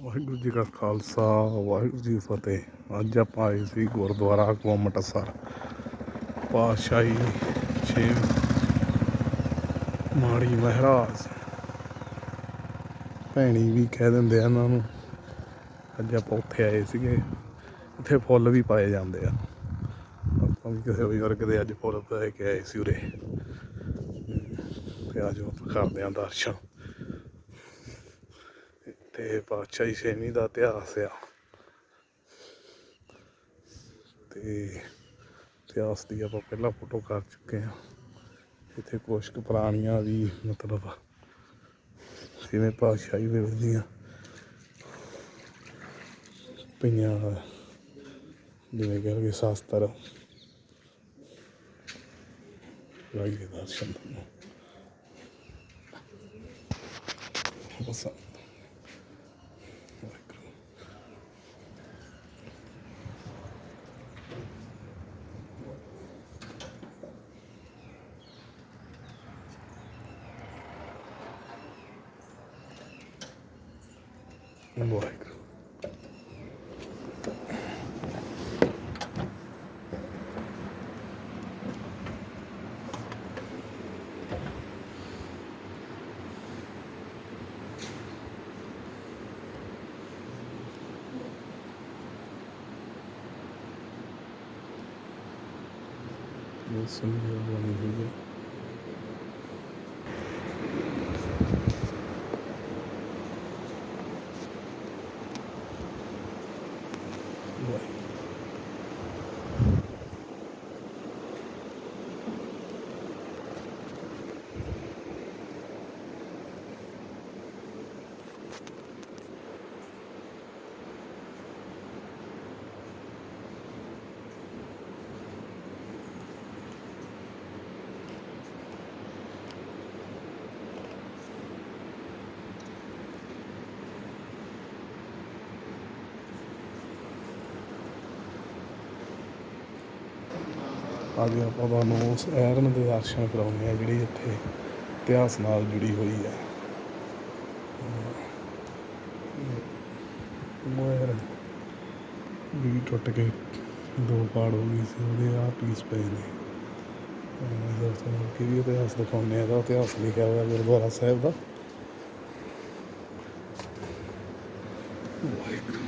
ਵਾਹਿਗੁਰੂ ਜੀ ਕਾ ਖਾਲਸਾ, ਵਾਹਿਗੁਰੂ ਜੀ ਫਤਿਹ। ਅੱਜ ਆਪਾਂ ਆਏ ਸੀ ਗੁਰਦੁਆਰਾ ਕੋਮਟਸਰ। ਪਾਤਸ਼ਾਹੀ ਛੇ ਮਾੜੀ ਮਹਾਰਾਜ। ਭੈਣੀ ਵੀ ਕਹਿ ਦਿੰਦੇ ਆ ਇਹਨਾਂ ਨੂੰ, ਅੱਜ ਆਪਾਂ ਉੱਥੇ ਆਏ ਸੀਗੇ। ਉੱਥੇ ਫੁੱਲ ਵੀ ਪਾਏ ਜਾਂਦੇ ਆ। ਆਪਾਂ ਵੀ ਕਿਸੇ ਬਜ਼ੁਰਗ ਦੇ ਅੱਜ ਫੁੱਲ ਪਾ ਕੇ ਆਏ ਸੀ ਉਰੇ। ਤੇ ਅੱਜ ਆਪਾਂ ਕਰਦੇ ਆ ਦਰਸ਼ਨ। ਤੇ ਪਾਤਸ਼ਾਹੀ ਛੇਵੀਂ ਦਾ ਇਤਿਹਾਸ ਆ। ਤੇ ਇਤਿਹਾਸ ਦੀ ਆਪਾਂ ਪਹਿਲਾਂ ਫੋਟੋ ਕਰ ਚੁੱਕੇ ਆ ਇੱਥੇ ਕੁਛ ਕੁ ਪੁਰਾਣੀਆਂ ਵੀ ਮਤਲਬ ਜਿਵੇਂ ਪਾਤਸ਼ਾਹੀ ਵੇਲੇ ਦੀਆਂ ਪਈਆਂ ਜਿਵੇਂ ਕਹਿ ਲਈਏ ਸ਼ਾਸਤਰ। ਲਾਈਏ ਦਰਸ਼ਨ ਤੁਹਾਨੂੰ। ਬਸ। ਵਾਹਿਗੁਰੂ ਇਹ ਸੰਗਿਆ ਬਣੀ ਹੋਈ ਹੈ ਵਾਹਿਗੁਰੂ ਅੱਜ ਆਪਾਂ ਤੁਹਾਨੂੰ ਉਸ ਐਰਨ ਦੇ ਦਰਸ਼ਨ ਕਰਾਉਂਦੇ ਆ ਜਿਹੜੀ ਇੱਥੇ ਇਤਿਹਾਸ ਨਾਲ ਜੁੜੀ ਹੋਈ ਹੈ। ਮੋਹਰ ਵੀ ਟੁੱਟ ਕੇ ਦੋ ਪਾੜ ਹੋ ਗਈ ਸੀ, ਉਹਦੇ ਆ ਪੀਸ ਪਏ ਨੇ। ਅਹ ਤੁਹਾਨੂੰ ਕੀ ਵੀ ਇਤਿਹਾਸ ਦਿਖਾਉਂਦੇ ਆ ਦਾ ਇਤਿਹਾਸ ਲਿਖਿਆ ਹੋਇਆ ਗੁਰਦੁਆਰਾ ਸਾਹਿਬ ਦਾ। ਵਾਹਿਗੁਰੂ।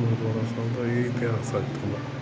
ਗੁਰਦੁਆਰਾ ਸਾਹਿਬ ਦਾ ਇਹ ਇਤਿਹਾਸ ਹੈ ਇੱਥੋਂ